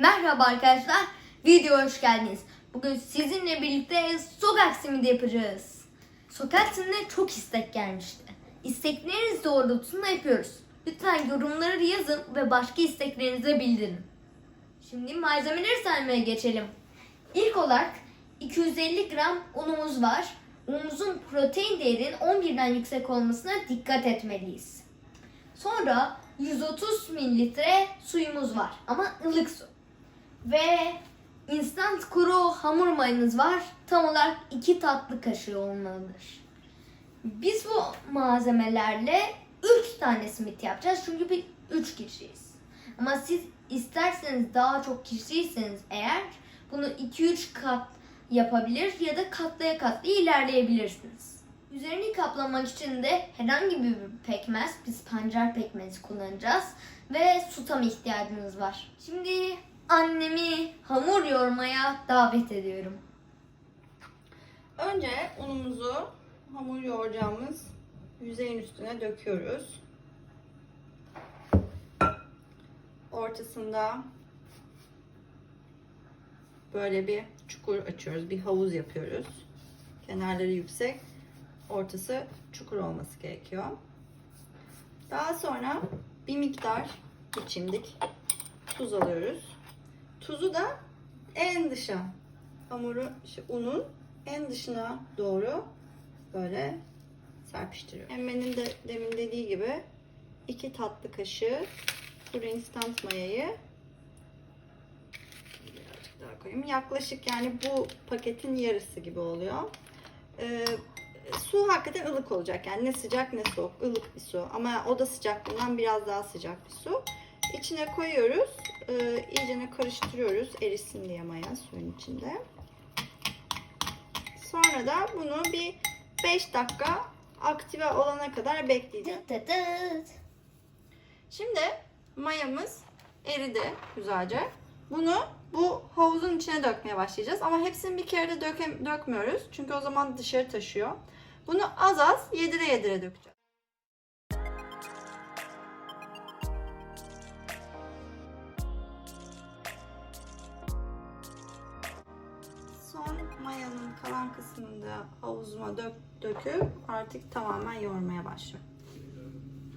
Merhaba arkadaşlar, videoya hoş geldiniz. Bugün sizinle birlikte sokak simidi yapacağız. Sokak simidine çok istek gelmişti. İstekleriniz doğrultusunda yapıyoruz. Lütfen yorumları yazın ve başka isteklerinizi bildirin. Şimdi malzemeleri saymaya geçelim. İlk olarak 250 gram unumuz var. Unumuzun protein değerinin 11'den yüksek olmasına dikkat etmeliyiz. Sonra 130 mililitre suyumuz var ama ılık su. Ve instant kuru hamur mayamız var. Tam olarak 2 tatlı kaşığı olmalıdır. Biz bu malzemelerle 3 tane simit yapacağız çünkü biz 3 kişiyiz. Ama siz isterseniz daha çok kişiyseniz eğer bunu 2-3 kat yapabilir ya da katlaya katlaya ilerleyebilirsiniz. Üzerini kaplamak için de herhangi bir pekmez, biz pancar pekmezi kullanacağız ve su tam ihtiyacımız var. Şimdi annemi hamur yoğurmaya davet ediyorum. Önce unumuzu hamur yoğuracağımız yüzeyin üstüne döküyoruz. Ortasında böyle bir çukur açıyoruz. Bir havuz yapıyoruz. Kenarları yüksek. Ortası çukur olması gerekiyor. Daha sonra bir miktar bir çimdik tuz alıyoruz. Tuzu da en dışa hamuru, işte unun en dışına doğru böyle serpiştiriyorum. Emme'nin de demin dediği gibi iki tatlı kaşığı kuru instant mayayı birazcık daha koyayım. Yaklaşık yani bu paketin yarısı gibi oluyor. Ee, su hakikaten ılık olacak. Yani ne sıcak ne soğuk. ılık bir su. Ama oda sıcaklığından biraz daha sıcak bir su. İçine koyuyoruz. Ee, iyicene karıştırıyoruz. Erisin diye maya suyun içinde. Sonra da bunu bir 5 dakika aktive olana kadar bekleyeceğiz. Şimdi mayamız eridi güzelce. Bunu bu havuzun içine dökmeye başlayacağız. Ama hepsini bir kere de döke, dökmüyoruz. Çünkü o zaman dışarı taşıyor. Bunu az az yedire yedire dökeceğiz. Son mayanın kalan kısmını da havuzuma dök, döküp artık tamamen yoğurmaya başlıyorum.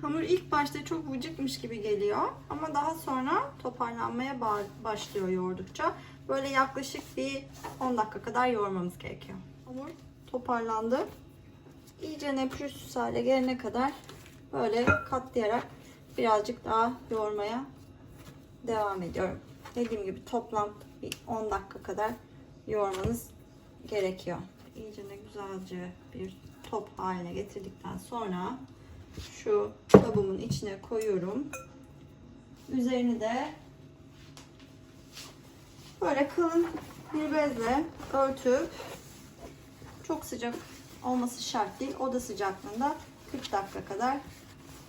Hamur ilk başta çok vıcıkmış gibi geliyor ama daha sonra toparlanmaya ba- başlıyor yoğurdukça. Böyle yaklaşık bir 10 dakika kadar yoğurmamız gerekiyor. Hamur toparlandı. İyice ne pürüzsüz hale gelene kadar böyle katlayarak birazcık daha yoğurmaya devam ediyorum. Dediğim gibi toplam bir 10 dakika kadar yoğurmanız gerekiyor. İyice ne güzelce bir top haline getirdikten sonra şu kabımın içine koyuyorum. Üzerini de böyle kalın bir bezle örtüp çok sıcak olması şart değil. Oda sıcaklığında 40 dakika kadar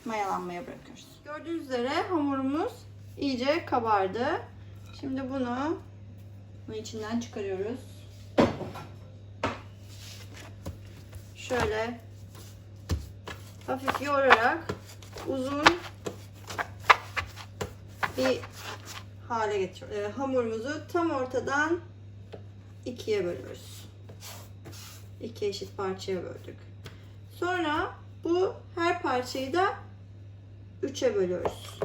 mayalanmaya bırakıyoruz. Gördüğünüz üzere hamurumuz iyice kabardı. Şimdi bunu bunun içinden çıkarıyoruz. Şöyle hafif yoğurarak uzun bir hale getiriyoruz. Ee, hamurumuzu tam ortadan ikiye bölüyoruz. İki eşit parçaya böldük. Sonra bu her parçayı da üçe bölüyoruz.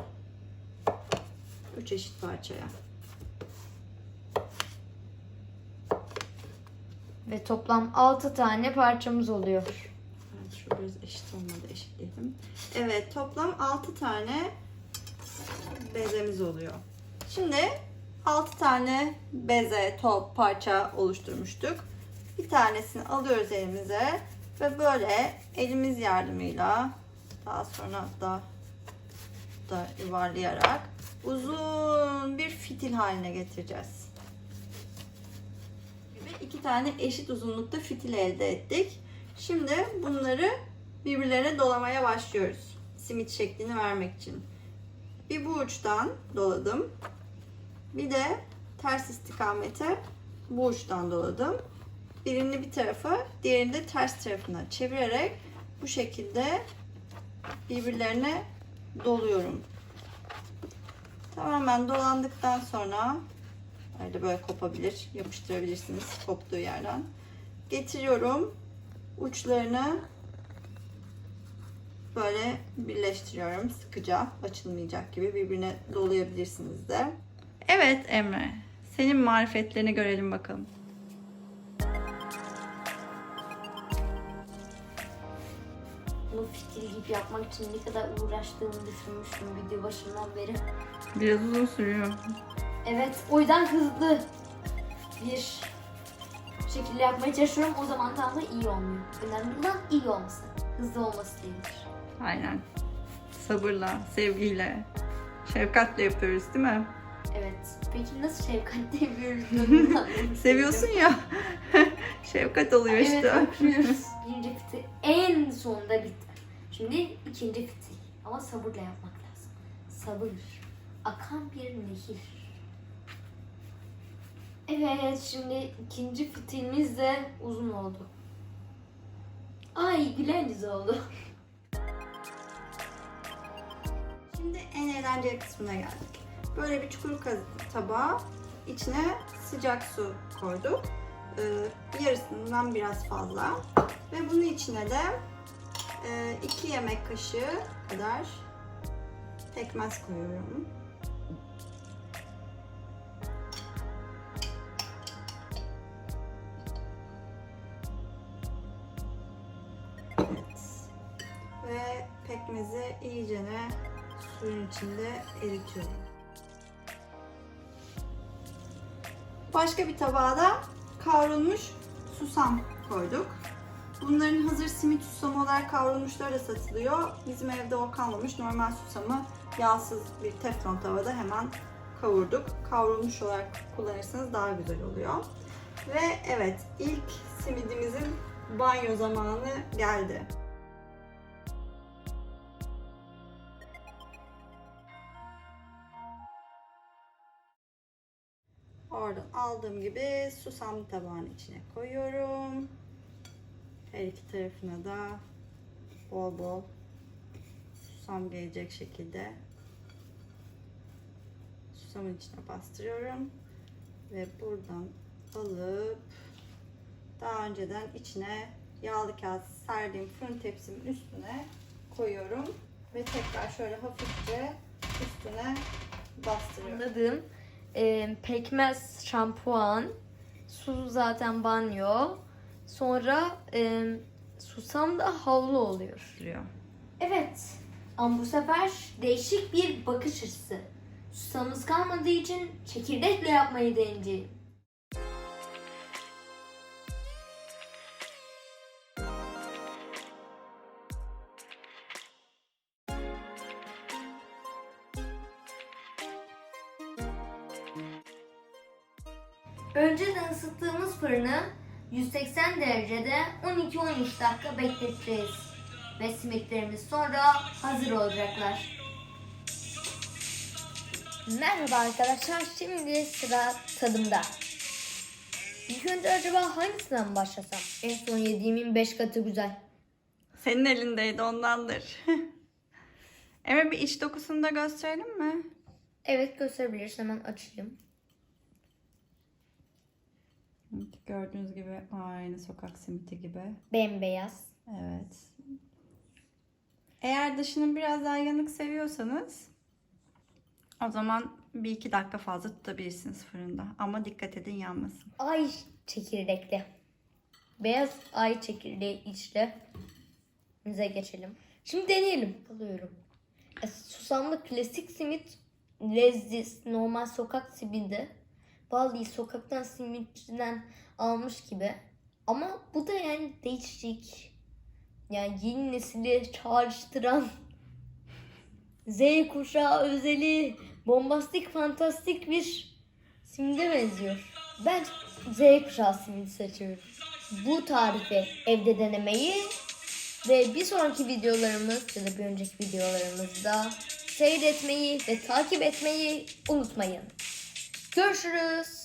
Üç eşit parçaya. Ve toplam 6 tane parçamız oluyor. Evet, şu biraz eşit olmadı eşitledim. Evet toplam 6 tane bezemiz oluyor. Şimdi 6 tane beze, top, parça oluşturmuştuk. Bir tanesini alıyoruz elimize ve böyle elimiz yardımıyla daha sonra da da yuvarlayarak uzun bir fitil haline getireceğiz. İki tane eşit uzunlukta fitil elde ettik. Şimdi bunları birbirlerine dolamaya başlıyoruz. Simit şeklini vermek için. Bir bu uçtan doladım. Bir de ters istikamete bu uçtan doladım. Birini bir tarafa, diğerini de ters tarafına çevirerek bu şekilde birbirlerine doluyorum. Tamamen dolandıktan sonra Arada böyle kopabilir. Yapıştırabilirsiniz koptuğu yerden. Getiriyorum. Uçlarını böyle birleştiriyorum. Sıkıca açılmayacak gibi birbirine dolayabilirsiniz de. Evet Emre. Senin marifetlerini görelim bakalım. Bunu fitil gibi yapmak için ne kadar uğraştığımı düşünmüştüm video başından beri. Biraz uzun sürüyor. Evet, o yüzden hızlı bir şekilde yapmaya çalışıyorum. O zaman tam da iyi olmuyor. Önemli olan iyi olması. Hızlı olması değildir. Aynen. Sabırla, sevgiyle, şefkatle yapıyoruz değil mi? Evet. Peki nasıl şefkatle yapıyoruz? Seviyorsun ya. Şefkat oluyor Evet, işte. yapıyoruz. Birinci fitil en sonunda bitti. Şimdi ikinci fitil. Ama sabırla yapmak lazım. Sabır. Akan bir nehir. Evet, şimdi ikinci fitilimiz de uzun oldu. Ay, gülen yüz oldu. Şimdi en eğlenceli kısmına geldik. Böyle bir çukur tabağa içine sıcak su koyduk. Ee, yarısından biraz fazla. Ve bunun içine de 2 yemek kaşığı kadar pekmez koyuyorum. Pekmezi iyicene suyun içinde eritiyorum. Başka bir tabağa da kavrulmuş susam koyduk. Bunların hazır simit susamı olarak kavrulmuşları da satılıyor. Bizim evde o kalmamış. Normal susamı yağsız bir teflon tavada hemen kavurduk. Kavrulmuş olarak kullanırsanız daha güzel oluyor. Ve evet ilk simidimizin banyo zamanı geldi. Aldığım gibi susam tabağın içine koyuyorum. Her iki tarafına da bol bol susam gelecek şekilde susamın içine bastırıyorum. Ve buradan alıp daha önceden içine yağlı kağıt serdiğim fırın tepsimin üstüne koyuyorum. Ve tekrar şöyle hafifçe üstüne bastırıyorum. Anladım. Ee, pekmez şampuan, su zaten banyo. Sonra e, susam da havlu oluyor. Evet. Ama bu sefer değişik bir bakış açısı. Susamız kalmadığı için çekirdekle yapmayı deneyeceğim. Önceden ısıttığımız fırını 180 derecede 12-13 dakika bekleteceğiz. Ve simitlerimiz sonra hazır olacaklar. Merhaba arkadaşlar. Şimdi sıra tadımda. İlk önce acaba hangisinden başlasam? En son yediğimin 5 katı güzel. Senin elindeydi ondandır. Emre bir iç dokusunu da gösterelim mi? Evet gösterebiliriz. Hemen açayım. Evet, gördüğünüz gibi aynı sokak simiti gibi. Bembeyaz. Evet. Eğer dışını biraz daha yanık seviyorsanız o zaman bir iki dakika fazla tutabilirsiniz fırında. Ama dikkat edin yanmasın. Ay çekirdekli. Beyaz ay çekirdeği içli. Bize geçelim. Şimdi deneyelim. Alıyorum. E, susamlı klasik simit leziz. Normal sokak simidi. Vallahi sokaktan simitçiden almış gibi. Ama bu da yani değişik. Yani yeni nesili çağrıştıran Z kuşağı özeli bombastik fantastik bir simide benziyor. Ben Z kuşağı simidi seçiyorum. Bu tarifi evde denemeyi ve bir sonraki videolarımız ya da bir önceki videolarımızda seyretmeyi ve takip etmeyi unutmayın. Görüşürüz.